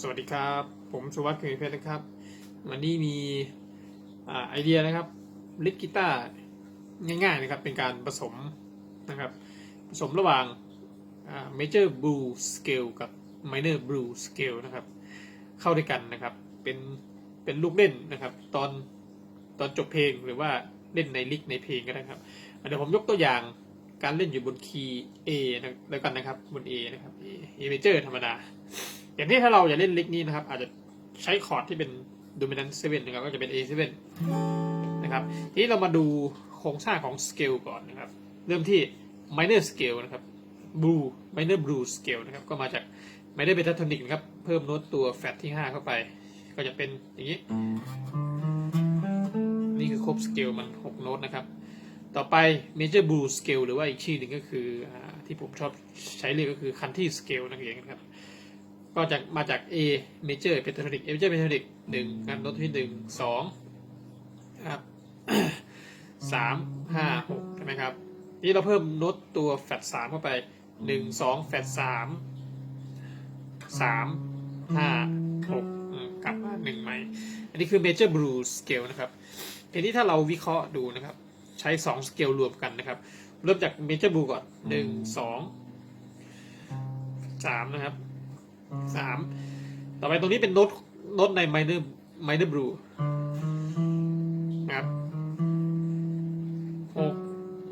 สวัสดีครับ ผมสุวัสดิ์คือเพชรนะครับ วันนี้มีอไอเดียนะครับลิดกีตาร์ง่ายๆนะครับ เป็นการผสมนะครับ ผสมระหว่างอ่า major blues scale กับ minor blues scale นะครับ เข้าด้วยกันนะครับ เป็นเป็นลูกเล่นนะครับ ตอนตอนจบเพลงหรือว่าเล่นในลิกในเพลงก็ได้ครับเดี๋ยวผมยกตัวอย่างการเล่นอยู่บนคีย์ A นะแล้วกันนะครับบน A นะครับ A major ธรรมดา อย่างที่ถ้าเราอยากเล่นลิกนี้นะครับ อาจจะใช้คอร์ดที่เป็น dominant 7นะครับก็จะเป็น A7 นะครับ ทีนี้เรามาดูโครงสร้างของสเกลก่อนนะครับ เริ่มที่ minor scale นะครับ blue minor blue scale นะครับ ก็มาจาก minor pentatonic นะครับ เพิ่มโน้ตตัวแฟตที่ 5 เข้าไป ก็จะเป็นอย่างนี้ นี่คือครบสเกลมัน 6 โน้ตนะครับ ต่อไป major blue scale หรือว่าอีกชื่อหนึ่งก็คืออที่ผมชอบใช้เรียกก็คือ country scale นั่นเองนะครับ ก็จะมาจาก A major pentatonic A major pentatonic หนึ่งครับโน้ตที่หนึ่งสองครับสามห้าหกใช่ไหมครับ นี่เราเพิ่มโน้ตตัวแฟตสามเข้าไปหนึ่งสองแฟตสามสามห้าหกกลับมาหนึ่งใหม่ อันนี้คือ major blues scale นะครับทีนี้ถ้าเราวิเคราะห์ดูนะครับ ใช้สองสเกลรวมกันนะครับ เริ่มจาก major blue ก่อนหนึ่งสองสามนะครับ สามต่อไปตรงนี้เป็นโน้ตโน้ตใน minor minor blue นะครับหก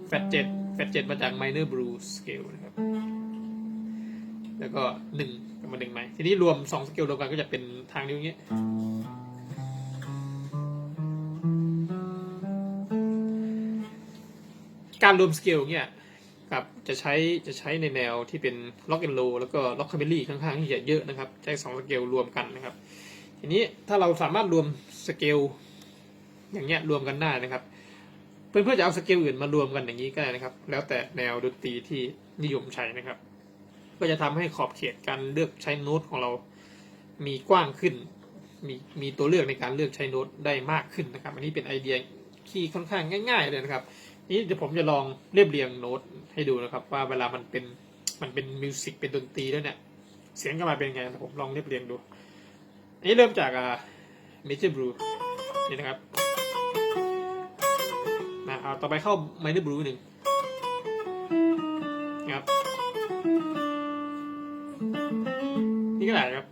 แฟตเจ็ดแฟตเจ็ดมาจาก minor blue scale นะครับ แล้วก็หนึ่งกลับมาหนึ่งใหม่ทีนี้รวมสองสเกลรวมกันก็จะเป็นทางนิ้วอย่างเงี้ยการรวมสเกลเนี่ย กับจะใช้จะใช้ในแนวที่เป็นล็อกแอนโลแล้วก็ล็อกคาเบลี่ค่อนข้างที่จะเยอะนะครับใช้สองสเกลรวมกันนะครับ ทีนี้ถ้าเราสามารถรวมสเกลอย่างเงี้ยรวมกันได้นะครับ เพื่อนเพื่อจะเอาสเกลอื่นมารวมกันอย่างนี้ก็ได้นะครับ แล้วแต่แนวดนตรีที่นิยมใช้นะครับ ก็จะทำให้ขอบเขตการเลือกใช้โน้ตของเรา มีกว้างขึ้น มีมีตัวเลือกในการเลือกใช้โน้ตได้มากขึ้นนะครับ อันนี้เป็นไอเดียที่ค่อนข้างง่าย ๆ เลยนะครับ นี่เดี๋ยวผมจะลองเรียบเรียงโน้ตให้ดูนะครับ ว่าเวลามันเป็นมันเป็นมิวสิกเป็นดนตรีแล้วเนี่ย เสียงก็มาเป็นไงผมลองเรียบเรียงดูอันนี้เริ่มจากอ่า major blue นี่นะครับนะเอาต่อไปเข้า minor blue หนึ่งนะครับนี่ก็ได้ครับ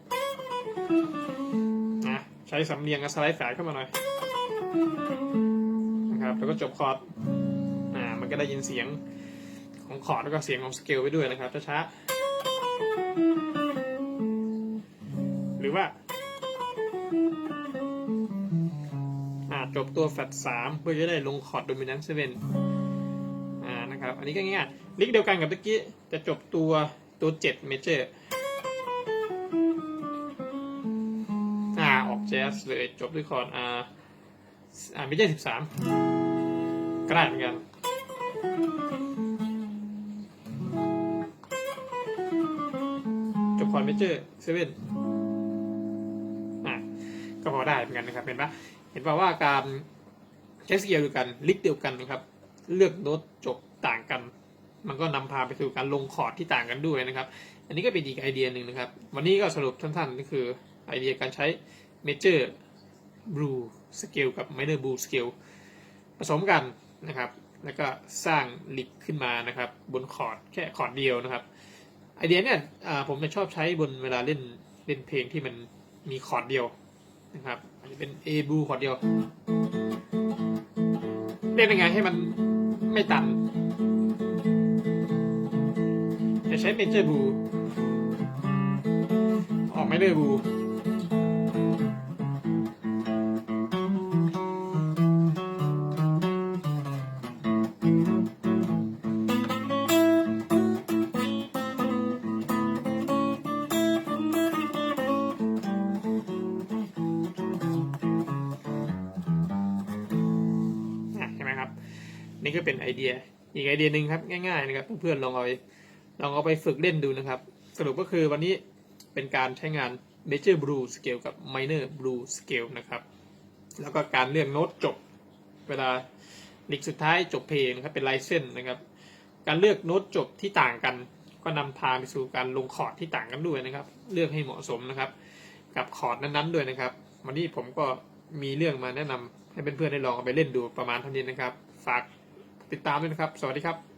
นะใช้สำเนียงกับสไลด์สายเข้ามาหน่อยนะครับแล้วก็จบคอร์ด ก็ได้ยินเสียงของคอร์ดแล้วก็เสียงของสเกลไปด้วยนะครับช้าๆหรือว่าอาจบตัวแฟตสามเพื่อจะได้ลงคอร์ดโดมินันต์เซเว่นอ่านะครับ อันนี้ก็ง่ายๆลิกเดียวกันกับตะกี้จะจบตัวตัวเจ็ดเมเจอร์อ่าออกแจ๊สเลยจบด้วยคอร์ดอ่าอ่าเมเจอร์สิบสามก็ได้เหมือนกัน จบคอนเมเจอร์เซเว่นอะก็พอได้เหมือนกันนะครับ เห็นปะเห็นป่าว่าการใช้สเกลเดียวกันลิกเดียวกันนะครับ เลือกโน้ตจบต่างกัน มันก็นำพาไปสู่การลงคอร์ดที่ต่างกันด้วยนะครับ อันนี้ก็เป็นอีกไอเดียหนึ่งนะครับ วันนี้ก็สรุปสั้นๆก็คือไอเดียการใช้เมเจอร์บลูสเกลกับไมเนอร์บลูสเกลผสมกันนะครับ แล้วก็สร้างลิกขึ้นมานะครับ บนคอร์ดแค่คอร์ดเดียวนะครับไอเดียเนี่ยผมจะชอบใช้บนเวลาเล่นเล่นเพลงที่มันมีคอร์ดเดียวนะครับอาจจะเป็น A บูคอร์ดเดียวเล่นยังไงให้มันไม่ตันจะใช้เมเจอร์บูออกไม่เลยบู นี่ก็เป็นไอเดีย อีกไอเดียหนึ่งครับง่ายๆนะครับเพื่อนๆลองเอาลองเอาไปฝึกเล่นดูนะครับ สรุปก็คือวันนี้เป็นการใช้งาน Major Blue Scale กับ Minor Blue Scale นะครับ แล้วก็การเลือกโน้ตจบ เวลาลิกสุดท้ายจบเพลงนะครับเป็นลายเส้นนะครับ การเลือกโน้ตจบที่ต่างกัน ก็นำพาไปสู่การลงคอร์ดที่ต่างกันด้วยนะครับ เลือกให้เหมาะสมนะครับ กับคอร์ดนั้นๆด้วยนะครับ วันนี้ผมก็มีเรื่องมาแนะนำให้เพื่อนๆได้ลองเอาไปเล่นดูประมาณเท่านี้นะครับ ฝาก ติดตามด้วยนะครับ สวัสดีครับ